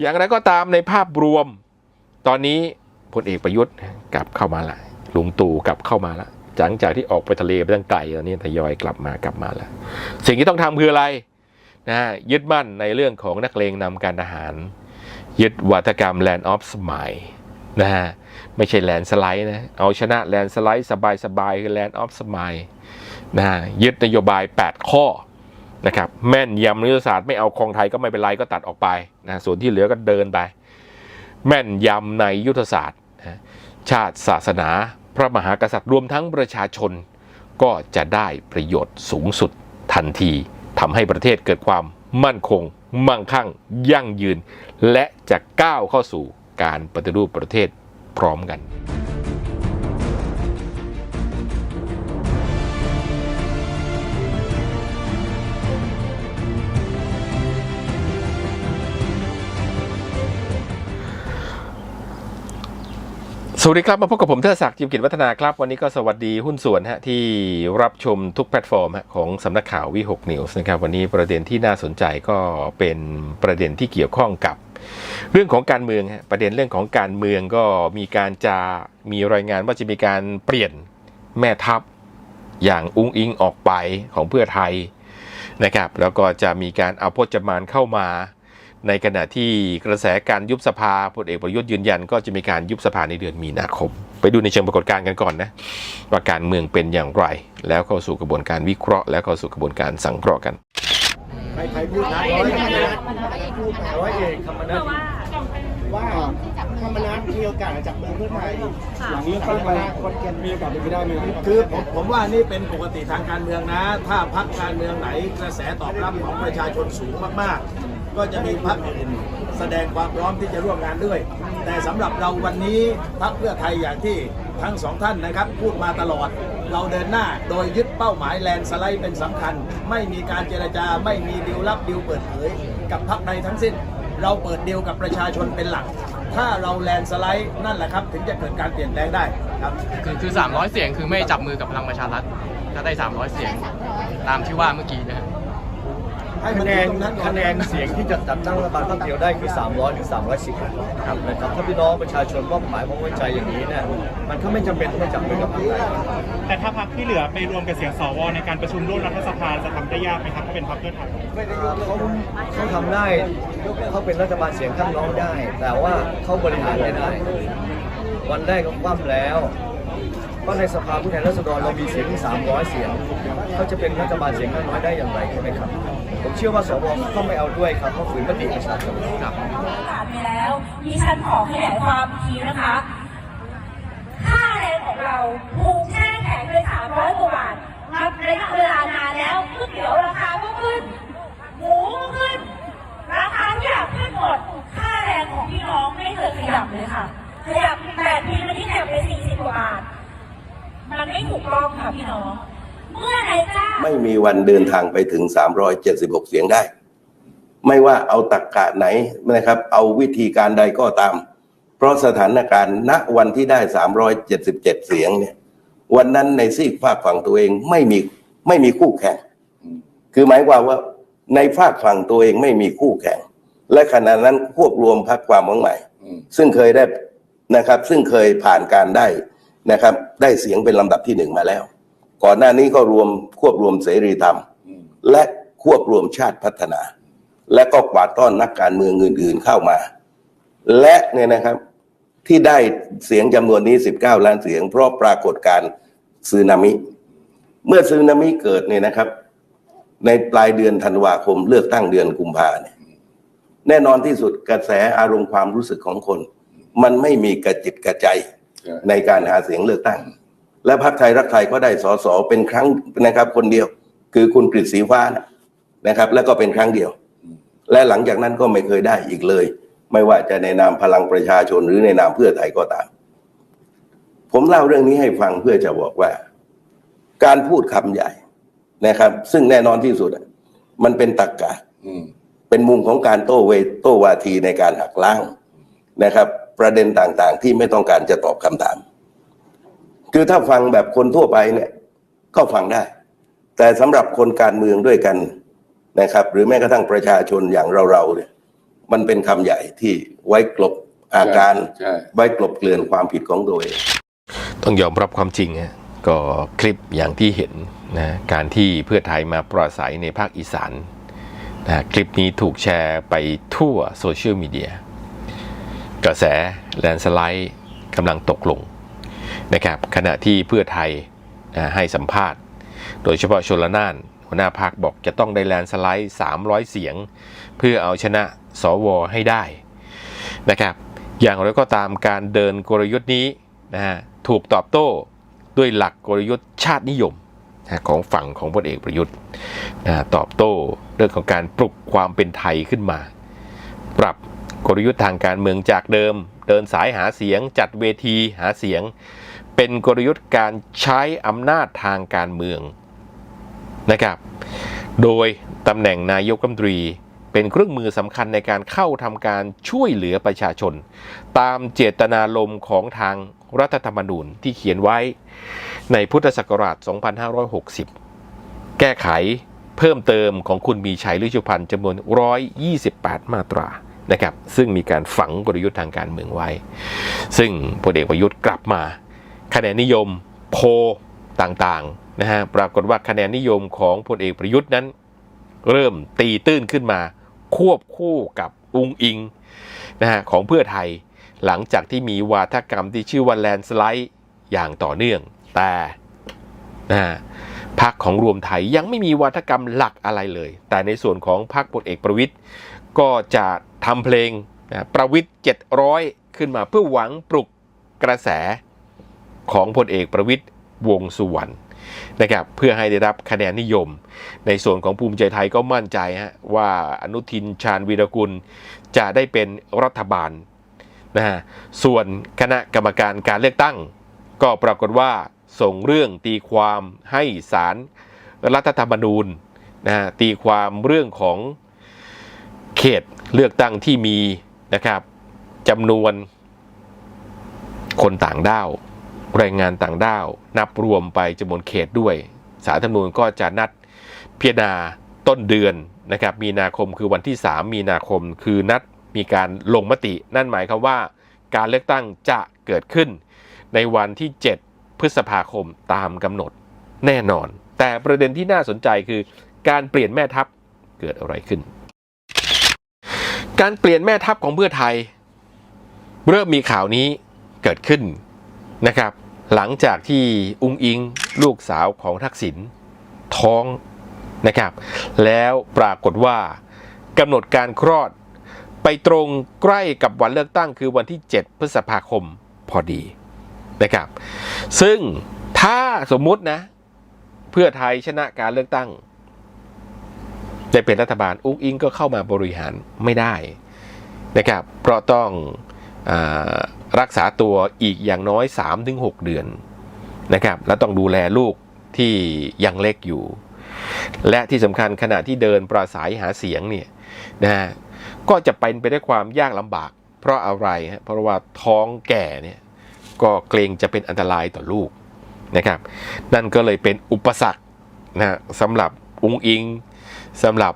อย่างไรก็ตามในภาพรวม ตอนนี้พลเอกประยุทธ์กลับเข้ามาละลุงตู่กลับเข้ามาละหลังจากที่ออกไปทะเลไปตั้งไกลตอนนี้ทยอยกลับมากลับมาแล้ว สิ่งที่ต้องทำคืออะไรนะฮะยึดมั่นในเรื่องของนักเลงนำการทหาร ยึดวัฒกรรม Land of Smile นะฮะไม่ใช่แลนสไลด์นะเอาชนะแลนสไลด์สบายๆคือ Land of Smile นะฮะยึดนโยบาย 8 ข้อ นะครับแม่นยำนยุทธศาสตร์ไม่เอาคลองไทยก็ไม่เป็นไรก็ตัดออกไปนะส่วนที่เหลือก็เดินไป แม่นยำในยุทธศาสตร์นะชาติศาสนา พระมหากษัตริย์รวมทั้งประชาชน ก็จะได้ประโยชน์สูงสุดทันทีทำให้ประเทศเกิดความมั่นคง มั่งคั่ง ยั่งยืน และจะก้าวเข้าสู่การปฏิรูปประเทศพร้อมกัน สวัสดีครับมาพบกับผมเทอศักดิ์จิมกิจวัฒนาครับ วันนี้ก็สวัสดีหุ้นส่วนฮะที่รับชมทุกแพลตฟอร์มของสำนักข่าววิหกนิวส์นะครับวันนี้ประเด็นที่น่าสนใจก็เป็นประเด็นที่เกี่ยวข้องกับ เรื่องของการเมืองฮะประเด็นเรื่องของการเมืองก็มีการจะมีรายงานว่าจะมีการเปลี่ยนแม่ทัพ อย่างอุ้งอิงออกไปของเพื่อไทยนะครับแล้วก็จะมีการเอาพจมานเข้ามา ในขณะที่กระแสการยุบสภาพลเอกประยุทธ์ยืนยัน ก็จะมีการยุบสภาในเดือนมีนาคม ไปดูในเชิงปรากฏการณ์กันก่อนนะว่าการเมืองเป็นอย่างไร แล้วเข้าสู่กระบวนการวิเคราะห์ แล้วเข้าสู่กระบวนการสังเคราะห์กันใครใครพูดนะร้อยเอกร้อยเอกธรรมนัฐว่าธรรมนัฐมีโอกาสจับมือเพื่อไทยหลังเลือกตั้งไปคนเกณฑ์มีโอกาสเป็นไปได้ไหมคือผมผมว่านี่เป็นปกติทางการเมืองนะ ถ้าพักการเมืองไหนกระแสตอบรับของประชาชนสูงมากๆ ก็จะมีพักอื่นแสดงความพร้อมที่จะร่วมงานด้วย แต่สำหรับเราวันนี้พักเพื่อไทยอย่างที่ทั้งสองท่านนะครับ พูดมาตลอด เราเดินหน้าโดยยึดเป้าหมายแลนด์สไลด์เป็นสำคัญ ไม่มีการเจรจาไม่มีดีลลับดีลเปิดเผย กับพักใดทั้งสิ้น เราเปิดดีลกับประชาชนเป็นหลัก ถ้าเราแลนด์สไลด์นั่นแหละครับ ถึงจะเกิดการเปลี่ยนแปลงได้ครับคือคือ 300 เสียงคือไม่จับมือกับพลังประชารัฐถ้าได้ 300 เสียงตามที่ว่าเมื่อกี้นะฮะ ให้มันคะอยู่แนนตรงนั้นก่อนคะแนนเสียงที่จะจัดตั้งรัฐบาลพักเดียวได้คือ 300หรือ310ครับนะครับถ้าพี่น้องประชาชนมอบหมายมอบไว้ใจอย่างนี้เนี่ยมันก็ไม่จำเป็นต้องไปจับมือกับพรรคใดแต่ถ้าพรรคที่เหลือไปรวมกับเสียงสวในการประชุมร่วมรัฐสภาจะทำได้ยากไหมครับถ้าเป็นพรรคเพื่อไทยเขาเขาทำได้เขาเป็นรัฐบาลเสียงข้างน้องได้ แต่ว่าเขาบริหารไม่ได้ วันแรกก็คว่ำแล้วเพราะในสภาผู้แทนราษฎรเรามีเสียงที่300 เสียง เขาจะเป็นรัฐบาลเสียงข้างน้อยได้อย่างไรใช่ไหมครับ ผมเชื่อว่าสวก็ไม่เอาด้วยครับเพราะฝืนมติประชาชนครับประกาศไปแล้วดิฉันขอขยายความอีกทีนะคะค่าแรงของเราถูกแช่แข็งไป300กว่าบาทนับระยะเวลานานแล้วก๋วยเตี๋ยวราคาก็ขึ้น หมูก็ขึ้น ราคาทุกอย่างขึ้นหมด ค่าแรงของพี่น้องไม่เคยขยับเลยค่ะ ขยับแปดทีวันนี้ขยับไป40กว่าบาท มันไม่ถูกต้องค่ะพี่น้อง เมื่อนายจ้างไม่มีวันเดินทางไปถึง 376 เสียงได้ ไม่ว่าเอาตักกะไหนนะครับ เอาวิธีการใดก็ตาม เพราะสถานการณ์ณวันที่ได้ 377 เสียงเนี่ย วันนั้นในซีกฝากฝั่งตัวเองไม่มีไม่มีคู่แข่ง คือหมายความว่าในฝากฝั่งตัวเองไม่มีคู่แข่ง และขณะนั้นควบรวมพักความหวังใหม่ ซึ่งเคยได้นะครับ ซึ่งเคยผ่านการได้นะครับ ได้เสียงเป็นลำดับที่หนึ่งมาแล้ว ก่อนหน้านี้ก็รวมควบรวมเสรีธรรม และควบรวมชาติพัฒนา และก็กวาดต้อนนักการเมืองอื่นๆเข้ามา และเนี่ยนะครับที่ได้เสียงจำนวนนี้ 19 ล้านเสียง เพราะปรากฏการณ์ซึนามิ เมื่อซึนามิเกิดเนี่ยนะครับ ในปลายเดือนธันวาคมเลือกตั้งเดือนกุมภาเนี่ยแน่นอนที่สุดกระแสอารมณ์ความรู้สึกของคน มันไม่มีกระจิตกระใจในการหาเสียงเลือกตั้ง และพรรคไทยรักไทยก็ได้สสเป็นครั้งนะครับ คนเดียว คือคุณกฤษศรีฟ้านะครับ แล้วก็เป็นครั้งเดียว และหลังจากนั้นก็ไม่เคยได้อีกเลย ไม่ว่าจะในนามพลังประชาชนหรือในนามเพื่อไทยก็ตาม ผมเล่าเรื่องนี้ให้ฟังเพื่อจะบอกว่า การพูดคำใหญ่นะครับ ซึ่งแน่นอนที่สุดมันเป็นตรรกกะเป็นมุมของการโต้เวโต้วาทีในการหักล้างนะครับ ประเด็นต่างๆ ที่ไม่ต้องการจะตอบคำถาม คือถ้าฟังแบบคนทั่วไปเนี่ยก็ฟังได้ แต่สำหรับคนการเมืองด้วยกันนะครับ หรือแม้กระทั่งประชาชนอย่างเราๆเนี่ยมันเป็นคำใหญ่ที่ไว้กลบอาการใช่ไว้กลบเกลื่อนความผิดของตัวเองต้องยอมรับความจริงฮะก็คลิปอย่างที่เห็นนะการที่เพื่อไทยมาปราศัยในภาคอีสานนะคลิปนี้ถูกแชร์ไปทั่วโซเชียลมีเดียกระแสแลนสไลด์กำลังตกลง นะครับขณะที่เพื่อไทยให้สัมภาษณ์ โดยเฉพาะชนละนานหัวหน้าพักบอกจะต้องได้แลนสไลด์ 300 เสียง เพื่อเอาชนะสวให้ได้นะครับอย่างไรก็ตามการเดินกลยุทธ์นี้นะฮะถูกตอบโต้ด้วยหลักกลยุทธ์ชาตินิยมนะของฝั่งของพลเอกประยุทธ์นะตอบโต้เรื่องของการปลุกความเป็นไทยขึ้นมา ปรับกลยุทธ์ทางการเมืองจากเดิม เดินสายหาเสียงจัดเวทีหาเสียง เป็นกลยุทธ์การใช้อำนาจทางการเมืองนะครับ โดยตำแหน่งนายกรัฐมนตรีเป็นเครื่องมือสำคัญในการเข้าทำการช่วยเหลือประชาชน ตามเจตนารมณ์ของทางรัฐธรรมนูญที่เขียนไว้ในพุทธศักราช 2560 แก้ไขเพิ่มเติมของคุณมีชัยฤชุพันธ์จำนวน 128 มาตรานะครับ ซึ่งมีการฝังกลยุทธ์ทางการเมืองไว้ ซึ่งพลเอกประยุทธ์กลับมา คะแนนนิยมโพต่างๆนะฮะปรากฏว่าคะแนนนิยมของพลเอกประยุทธ์นั้น เริ่มตีตื้นขึ้นมา ควบคู่กับอุงอิงนะฮะของเพื่อไทย หลังจากที่มีวาทกรรมที่ชื่อว่าแลนสไลด์อย่างต่อเนื่อง แต่นะฮะพรรคของรวมไทยยังไม่มีวาทกรรมหลักอะไรเลย แต่ในส่วนของพรรคพลเอกประวิทย์ก็จะทำเพลงนะประวิทย์700 ขึ้นมาเพื่อหวังปลุกกระแส ของพลเอกประวิทย์วงสุวรรณนะครับเพื่อให้ได้รับคะแนนนิยม ในส่วนของภูมิใจไทยก็มั่นใจฮะว่าอนุทินชาญวีรกุลจะได้เป็นรัฐบาลนะฮะส่วนคณะกรรมการการเลือกตั้ง ก็ปรากฏว่าส่งเรื่องตีความให้ศาลรัฐธรรมนูญนะฮะตีความเรื่องของเขตเลือกตั้งที่มีนะครับจำนวนคนต่างด้าว แรงงานต่างด้าว นับรวมไปจำนวนเขตด้วย สารธรรมนูญก็จะนัดพิจารณาต้นเดือนนะครับ มีนาคมคือวันที่ 3 มีนาคมคือนัดมีการลงมติ นั่นหมายความว่า การเลือกตั้งจะเกิดขึ้น ในวันที่ 7 พฤษภาคมตามกำหนดแน่นอน แต่ประเด็นที่น่าสนใจคือ การเปลี่ยนแม่ทัพเกิดอะไรขึ้น การเปลี่ยนแม่ทัพของเพื่อไทย เริ่มมีข่าวนี้เกิดขึ้นนะครับ หลังจากที่อุ้งอิงลูกสาวของทักษิณท้องนะครับ แล้วปรากฏว่ากำหนดการคลอดไปตรงใกล้กับวันเลือกตั้งคือวันที่ 7 พฤษภาคมพอดีนะครับ ซึ่งถ้าสมมุตินะ เพื่อไทยชนะการเลือกตั้งได้เป็นรัฐบาลอุ้งอิงก็เข้ามาบริหารไม่ได้นะครับ เพราะต้องอ รักษาตัวอีกอย่างน้อย 3-6 เดือนนะครับแล้วต้องดูแลลูกที่ยังเล็กอยู่ และที่สำคัญขณะที่เดินปราศัยหาเสียงเนี่ยนะฮะก็จะเป็นไปได้วยความยากลำบาก เพราะอะไรฮะเพราะว่าท้องแก่เนี่ยก็เกรงจะเป็นอันตรายต่อลูกนะครับ นั่นก็เลยเป็นอุปสรรคนะสำหรับอุงอิงสำหรับ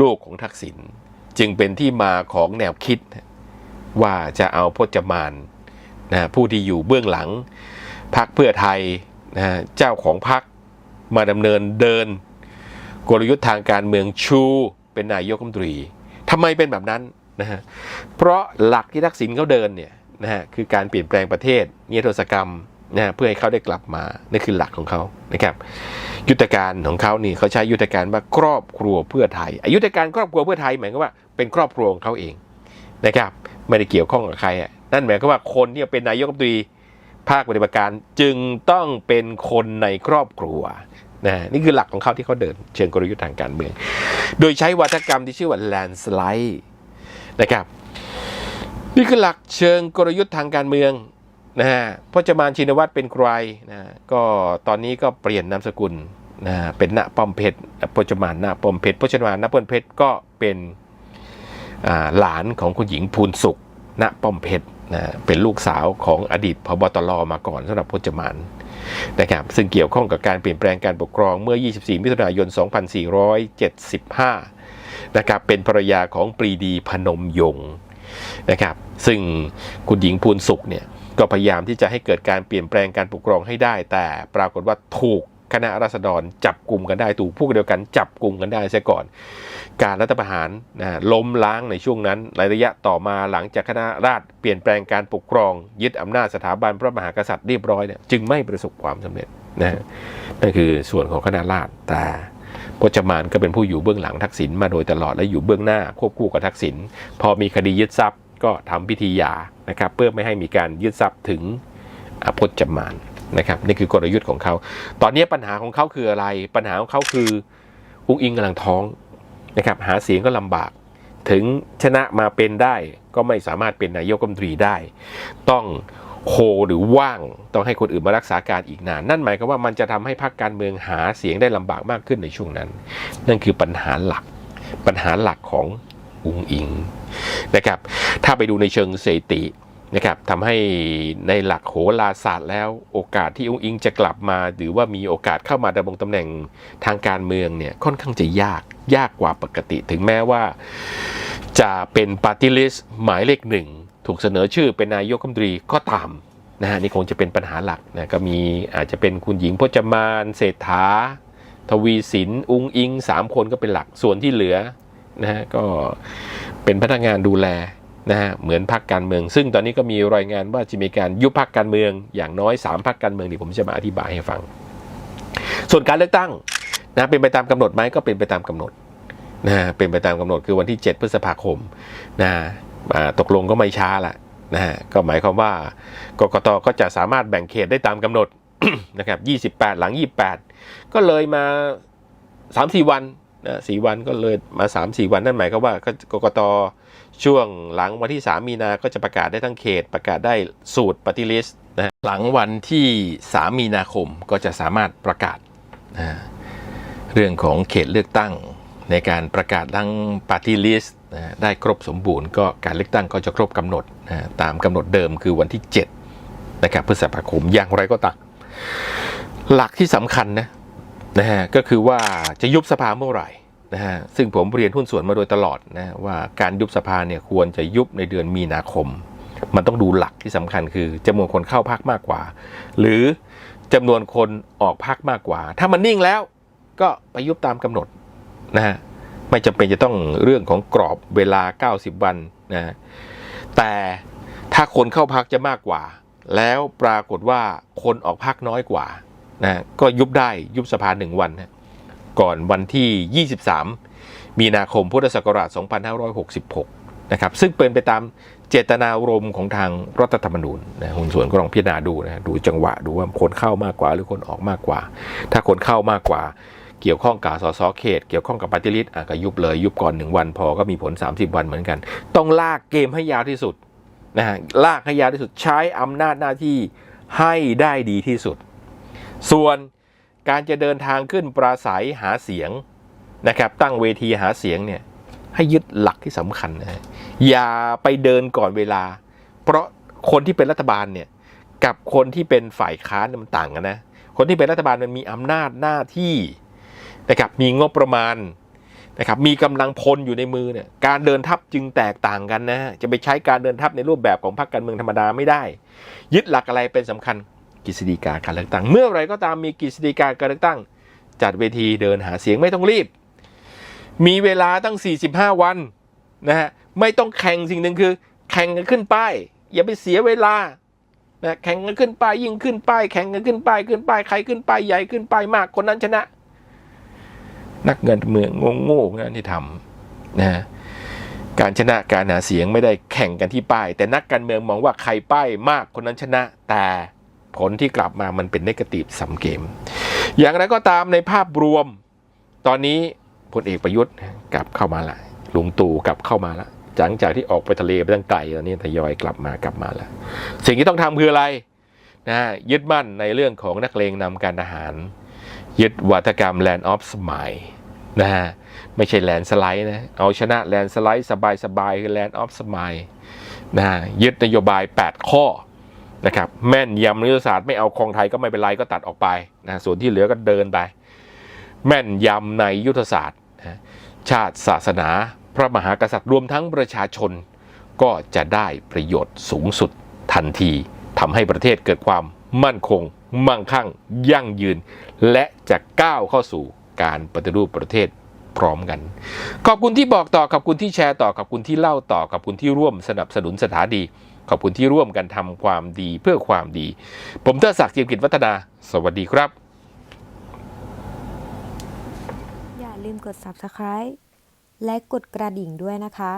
ลูกของทักษิณจึงเป็นที่มาของแนวคิดว่าจะเอาพจมาน นะผู้ที่อยู่เบื้องหลังพักเพื่อไทยนะเจ้าของพักมาดำเนินเดิน กลยุทธ์ทางการเมืองชูเป็นนายกรัฐมนตรีทำไมเป็นแบบนั้นนะฮะเพราะหลักที่ทักษิณเขาเดินเนี่ยนะฮะคือการเปลี่ยนแปลงประเทศนิรโทษกรรมนะเพื่อให้เขาได้กลับมานี่คือหลักของเขานะครับ ยุทธการของเขานี่เขาใช้ยุทธการว่าครอบครัวเพื่อไทยอยุทธการครอบครัวเพื่อไทยหมายความว่าเป็นครอบครัวของเขาเองนะครับ ไม่ได้เกี่ยวข้องกับใครอะ นั่นหมายความว่าคนที่จะเป็นนายกรัฐมนตรีภาคปฏิบัติการจึงต้องเป็นคนในครอบครัวนะนี่คือหลักของเขาที่เขาเดินเชิงกลยุทธ์ทางการเมือง โดยใช้วัฒกรรมที่ชื่อว่า landslide นะครับ นี่คือหลักเชิงกลยุทธ์ทางการเมืองนะฮะพจมานชินวัตรเป็นใครนะก็ตอนนี้ก็เปลี่ยนนามสกุลนะเป็นณป้อมเพชรพจมานณป้อมเพชรพจมานณป้อมเพชรก็เป็นหลานของคุณหญิงภูลสุขณป้อมเพชร นะเป็นลูกสาวของอดีตพบตรมาก่อนสำหรับพจมานนะครับซึ่งเกี่ยวข้องกับการเปลี่ยนแปลงการปกครองเมื่อ 24 มิถุนายน 2475 นะครับเป็นภรรยาของปรีดีพนมยงค์นะครับซึ่งคุณหญิงพูนสุขเนี่ยก็พยายามที่จะให้เกิดการเปลี่ยนแปลงการปกครองให้ได้ แต่ปรากฏว่าถูก คณะราษฎรจับกลุ่มกันได้ถูกพวกเดียวกันจับกลุ่มกันได้เสียก่อน การรัฐประหารนะล้มล้างในช่วงนั้นระยะต่อมาหลังจากคณะราษฎรเปลี่ยนแปลงการปกครอง ยึดอำนาจสถาบันพระมหากษัตริย์เรียบร้อยเนี่ยจึงไม่ประสบความสำเร็จนะฮะนั่นคือส่วนของคณะราษฎรแต่พจมานก็เป็นผู้อยู่เบื้องหลังทักษิณมาโดยตลอดและอยู่เบื้องหน้าควบคู่กับทักษิณพอมีคดียึดทรัพย์ก็ทำพิธีหย่านะครับเพื่อไม่ให้มีการยึดทรัพย์ถึงอพจมาน นะครับนี่คือกลยุทธ์ของเขา ตอนนี้ปัญหาของเขาคืออะไร ปัญหาของเขาคืออุ้งอิงกำลังท้องนะครับหาเสียงก็ลำบาก ถึงชนะมาเป็นได้ก็ไม่สามารถเป็นนายกรัฐมนตรีได้ ต้องโฮหรือว่างต้องให้คนอื่นมารักษาการอีกนาน นั่นหมายความว่ามันจะทำให้พรรคการเมืองหาเสียงได้ลำบากมากขึ้นในช่วงนั้น นั่นคือปัญหาหลัก ปัญหาหลักของอุงอิงนะครับ ถ้าไปดูในเชิงสถิติ นะครับทำให้ในหลักโหราศาสตร์แล้วโอกาสที่อุงอิงจะกลับมา หรือว่ามีโอกาสเข้ามาดำรงตำแหน่งทางการเมืองเนี่ยค่อนข้างจะยากยากกว่าปกติ ถึงแม้ว่าจะเป็นปาร์ตี้ลิสต์หมายเลขหนึ่งถูกเสนอชื่อเป็นนายกรัฐมนตรีก็ตามนะฮะนี่คงจะเป็นปัญหาหลักนะก็มีอาจจะเป็นคุณหญิงพจมานเศรษฐา ทวีสินอุงอิงสามคนก็เป็นหลักส่วนที่เหลือนะฮะก็เป็นพนักงานดูแล นะฮะเหมือนพรรคการเมือง ซึ่งตอนนี้ก็มีรายงานว่าจะมีการยุบพรรคการเมืองอย่างน้อย 3พรรคการเมืองที่ผมจะมาอธิบายให้ฟัง ส่วนการเลือกตั้งนะเป็นไปตามกำหนดไหมก็เป็นไปตามกำหนดนะเป็นไปตามกำหนดคือวันที่ 7 พฤษภาคมนะตกลงก็ไม่ช้าละนะฮะก็หมายความว่ากกตก็จะสามารถแบ่งเขตได้ตามกำหนดนะครับ28 หลัง 28 ก็เลยมา 3-4 วัน นะสี่วันก็เลยมา3-4 วันนั่นหมายความว่าก็กกตช่วงหลังวันที่ 3 มีนาก็จะประกาศได้ทั้งเขต ประกาศได้สูตรปฏิลิสนะหลังวันที่ 3 มีนาคมก็จะสามารถประกาศนะเรื่องของเขตเลือกตั้งในการประกาศทั้งปฏิลิสนะได้ครบสมบูรณ์ก็การเลือกตั้งก็จะครบกำหนดนะฮะตามกำหนดเดิมคือวันที่7นะครับพฤษภาคมอย่างไรก็ตามหลักที่สำคัญนะ นะฮะก็คือว่าจะยุบสภาเมื่อไหร่นะฮะซึ่งผมเรียนหุ้นส่วนมาโดยตลอดนะว่าการยุบสภาเนี่ยควรจะยุบในเดือนมีนาคม มันต้องดูหลักที่สำคัญคือจำนวนคนเข้าพักมากกว่า หรือจำนวนคนออกพักมากกว่า ถ้ามันนิ่งแล้วก็ไปยุบตามกำหนดนะฮะไม่จำเป็นจะต้องเรื่องของกรอบเวลา 90 วันนะแต่ถ้าคนเข้าพักจะมากกว่า แล้วปรากฏว่าคนออกพักน้อยกว่า นะก็ยุบได้ยุบสภาหนึ่งวันนะก่อนวันที่ 23 มีนาคมพุทธศักราช 2566 นะครับ ซึ่งเป็นไปตามเจตนารมณ์ของทางรัฐธรรมนูญนะหุ่นส่วนก็ลองพิจารณาดูนะดูจังหวะดูว่าคนเข้ามากกว่าหรือคนออกมากกว่า ถ้าคนเข้ามากกว่าเกี่ยวข้องกับสสเขต เกี่ยวข้องกับปฏิริษอะก็ยุบเลยยุบก่อนหนึ่งวันพอก็มีผล 30 วันเหมือนกัน ต้องลากเกมให้ยาวที่สุดนะฮะลากให้ยาวที่สุดใช้อำนาจหน้าที่ให้ได้ดีที่สุด ส่วนการจะเดินทางขึ้นปราศัยหาเสียงนะครับ ตั้งเวทีหาเสียงเนี่ยให้ยึดหลักที่สำคัญนะอย่าไปเดินก่อนเวลา เพราะคนที่เป็นรัฐบาลเนี่ยกับคนที่เป็นฝ่ายค้านมันต่างกันนะคนที่เป็นรัฐบาลมันมีอำนาจหน้าที่นะครับมีงบประมาณนะครับมีกำลังพลอยู่ในมือเนี่ยการเดินทัพจึงแตกต่างกันนะฮะจะไปใช้การเดินทัพในรูปแบบของพรรคการเมืองธรรมดาไม่ได้ ยึดหลักอะไรเป็นสำคัญ กฤษฎีกาการเลือกตั้ง เมื่อไรก็ตามมีกฤษฎีกาการเลือกตั้ง จัดเวทีเดินหาเสียงไม่ต้องรีบ มีเวลาตั้ง 45 วันนะฮะไม่ต้องแข่งสิ่งหนึ่งคือ แข่งกันขึ้นป้ายอย่าไปเสียเวลานะแข่งกันขึ้นป้ายยิ่งขึ้นป้ายแข่งกันขึ้นป้ายขึ้นป้ายใครขึ้นป้ายใหญ่ขึ้นป้ายมากคนนั้นชนะ นักเงินเมืองโง่ๆนะที่ทำนะฮะการชนะการหาเสียงไม่ได้แข่งกันที่ป้าย แต่นักการเมืองมองว่าใครป้ายมากคนนั้นชนะแต่ ผลที่กลับมามันเป็นนกาทีฟซัมเกม อย่างไรก็ตามในภาพรวม ตอนนี้พลเอกประยุทธ์กลับเข้ามาละลุงตู่กลับเข้ามาละหลังจากที่ออกไปทะเลไปตั้งไกลตอนนี้ทยอยกลับมากลับมาแล้ว สิ่งที่ต้องทำคืออะไรนะยึดมั่นในเรื่องของนักเลงนำการทหาร ยึดวัฒกรรม Land of Smile นะฮะไม่ใช่แลนสไลด์นะ เอาชนะแลนสไลด์สบายๆคือ Land of Smile นะฮะยึดนโยบาย 8 ข้อ นะครับแม่นยำยุทธศาสตร์ไม่เอาคลองไทยก็ไม่เป็นไรก็ตัดออกไปนะส่วนที่เหลือก็เดินไป แม่นยำในยุทธศาสตร์นะชาติศาสนา พระมหากษัตริย์รวมทั้งประชาชน ก็จะได้ประโยชน์สูงสุดทันทีทำให้ประเทศเกิดความมั่นคง มั่งคั่ง ยั่งยืน และจะก้าวเข้าสู่การปฏิรูปประเทศพร้อมกัน ขอบคุณที่บอกต่อขอบคุณที่แชร์ต่อขอบคุณที่เล่าต่อขอบคุณที่ร่วมสนับสนุนสถานี ขอบคุณที่ร่วมกันทำความดีเพื่อความดี ผมเทดศักดิ์เจียมกิจวัฒนา สวัสดีครับ อย่าลืมกด subscribe และกดกระดิ่งด้วยนะคะ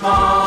tomorrow.